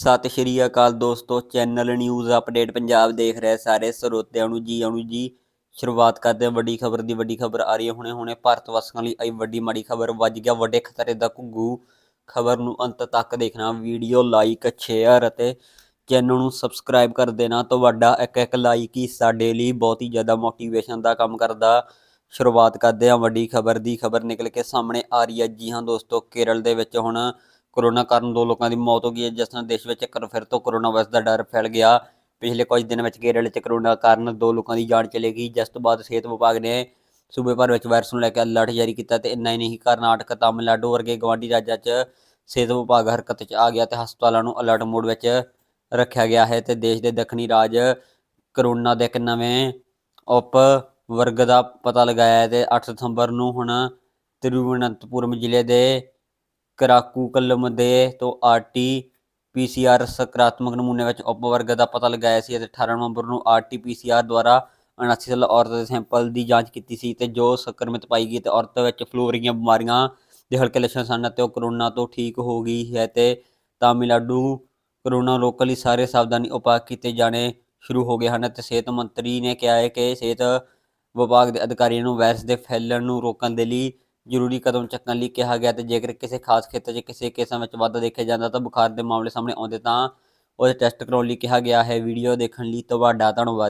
ਸਤਿ ਸ਼੍ਰੀ ਅਕਾਲ ਦੋਸਤੋ, channel news update Punjab ਦੇਖ ਰਹੇ ਸਾਰੇ ਸਰੋਤਿਆਂ ਨੂੰ ਜੀ ਆਣੂ ਜੀ। ਸ਼ੁਰੂਆਤ ਕਰਦੇ ਹਾਂ ਵੱਡੀ ਖਬਰ ਦੀ, ਵੱਡੀ ਖਬਰ ਆ ਰਹੀ ਹੈ। ਹੁਣੇ ਹੁਣੇ ਭਾਰਤ ਵਾਸੀਆਂ ਲਈ ਆਈ ਵੱਡੀ ਮਾੜੀ ਖਬਰ, ਵੱਜ ਗਿਆ ਵੱਡੇ ਖਤਰੇ ਦਾ ਘੁੱਗੂ। ਖਬਰ ਨੂੰ ਅੰਤ ਤੱਕ ਦੇਖਣਾ, ਵੀਡੀਓ ਲਾਈਕ, ਸ਼ੇਅਰ ਅਤੇ ਚੈਨਲ ਨੂੰ ਸਬਸਕ੍ਰਾਈਬ ਕਰ ਦੇਣਾ। ਤੁਹਾਡਾ ਇੱਕ ਇੱਕ ਲਾਈਕ ਹੀ ਸਾਡੇ ਲਈ ਬਹੁਤ ਹੀ ਜ਼ਿਆਦਾ ਮੋਟੀਵੇਸ਼ਨ ਦਾ ਕੰਮ ਕਰਦਾ। ਸ਼ੁਰੂਆਤ ਕਰਦੇ ਹਾਂ ਵੱਡੀ ਖਬਰ ਦੀ। ਖਬਰ ਨਿਕਲ ਕੇ ਸਾਹਮਣੇ ਆ ਰਹੀ ਹੈ। ਜੀ ਹਾਂ ਦੋਸਤੋ, ਕੇਰਲ ਦੇ ਵਿੱਚ ਹੁਣ ਕੋਰੋਨਾ ਕਾਰਨ ਦੋ ਲੋਕਾਂ ਦੀ ਮੌਤ ਹੋ ਗਈ ਹੈ, ਜਿਸ ਨਾਲ ਦੇਸ਼ ਵਿੱਚ ਇੱਕ ਫਿਰ ਤੋਂ ਕੋਰੋਨਾ ਵਾਇਰਸ ਦਾ ਡਰ ਫੈਲ ਗਿਆ। ਪਿਛਲੇ ਕੁਝ ਦਿਨ ਵਿੱਚ ਕੇਰਲ 'ਚ ਕੋਰੋਨਾ ਕਾਰਨ ਦੋ ਲੋਕਾਂ ਦੀ ਜਾਨ ਚਲੀ ਗਈ, ਜਿਸ ਤੋਂ ਬਾਅਦ ਸਿਹਤ ਵਿਭਾਗ ਨੇ ਸੂਬੇ ਭਰ ਵਿੱਚ ਵਾਇਰਸ ਨੂੰ ਲੈ ਕੇ ਅਲਰਟ ਜਾਰੀ ਕੀਤਾ ਤੇ ਇੰਨਾ ਹੀ ਨਹੀਂ, ਕਰਨਾਟਕ, ਤਾਮਿਲਨਾਡੂ ਵਰਗੇ ਗਵਾਂਢੀ ਰਾਜਾਂ 'ਚ ਸਿਹਤ ਵਿਭਾਗ ਹਰਕਤ 'ਚ ਆ ਗਿਆ ਤੇ ਹਸਪਤਾਲਾਂ ਨੂੰ ਅਲਰਟ ਮੋਡ ਵਿੱਚ ਰੱਖਿਆ ਗਿਆ ਹੈ ਤੇ ਦੇਸ਼ ਦੇ ਦੱਖਣੀ ਰਾਜ ਕਰੋਨਾ ਦੇ ਇੱਕ ਨਵੇਂ ਉਪ ਵਰਗ ਦਾ ਪਤਾ ਲਗਾਇਆ ਹੈ ਤੇ 8 ਸਤੰਬਰ ਨੂੰ ਹੁਣ ਤਿਰੂਵਨੰਤਪੁਰਮ ਜ਼ਿਲ੍ਹੇ ਦੇ ਕਰਾਕੂਕਲਮ ਦੇ ਤੋਂ ਆਰਟੀ ਪੀਸੀਆਰ ਸਕਾਰਾਤਮਕ ਨਮੂਨੇ ਵਿੱਚ ਉਪ ਵਰਗ ਦਾ ਪਤਾ ਲਗਾਇਆ ਸੀ ਅਤੇ 18 ਨਵੰਬਰ ਨੂੰ ਆਰਟੀ ਪੀਸੀਆਰ ਦੁਆਰਾ 79 ਸਾਲ ਔਰਤ ਦੇ ਸੈਂਪਲ ਦੀ ਜਾਂਚ ਕੀਤੀ ਸੀ ਤੇ ਜੋ ਸੰਕਰਮਿਤ ਪਾਈ ਗਈ ਤੇ ਔਰਤ ਵਿੱਚ ਫਲੂ ਵਰਗੀਆਂ ਬਿਮਾਰੀਆਂ ਦੇ ਹਲਕੇ ਲੱਛਣ ਸਨ ਅਤੇ ਉਹ ਕਰੋਨਾ ਤੋਂ ਠੀਕ ਹੋ ਗਈ ਹੈ ਤੇ ਤਾਮਿਲਨਾਡੂ ਕਰੋਨਾ ਰੋਕਣ ਲਈ ਸਾਰੇ ਸਾਵਧਾਨੀ ਉਪਾਅ ਕੀਤੇ ਜਾਣੇ ਸ਼ੁਰੂ ਹੋ ਗਏ ਹਨ ਤੇ ਸਿਹਤ ਮੰਤਰੀ ਨੇ ਕਿਹਾ ਹੈ ਕਿ ਸਿਹਤ ਵਿਭਾਗ ਦੇ ਅਧਿਕਾਰੀਆਂ ਨੂੰ ਵਾਇਰਸ ਦੇ ਫੈਲਣ ਨੂੰ ਰੋਕਣ ਦੇ ਲਈ ਜ਼ਰੂਰੀ ਕਦਮ ਚੱਕਣ ਲਈ ਕਿਹਾ ਗਿਆ ਤੇ ਜੇਕਰ ਕਿਸੇ ਖਾਸ ਖੇਤਰ 'ਚ ਕਿਸੇ ਕੇਸਾਂ ਵਿੱਚ ਵਾਧਾ ਦੇਖਿਆ ਜਾਂਦਾ ਤਾਂ ਬੁਖਾਰ ਦੇ ਮਾਮਲੇ ਸਾਹਮਣੇ ਆਉਂਦੇ ਤਾਂ ਉਹਦੇ ਟੈਸਟ ਕਰਾਉਣ ਲਈ ਕਿਹਾ ਗਿਆ ਹੈ। ਵੀਡੀਓ ਦੇਖਣ ਲਈ ਤੁਹਾਡਾ ਧੰਨਵਾਦ।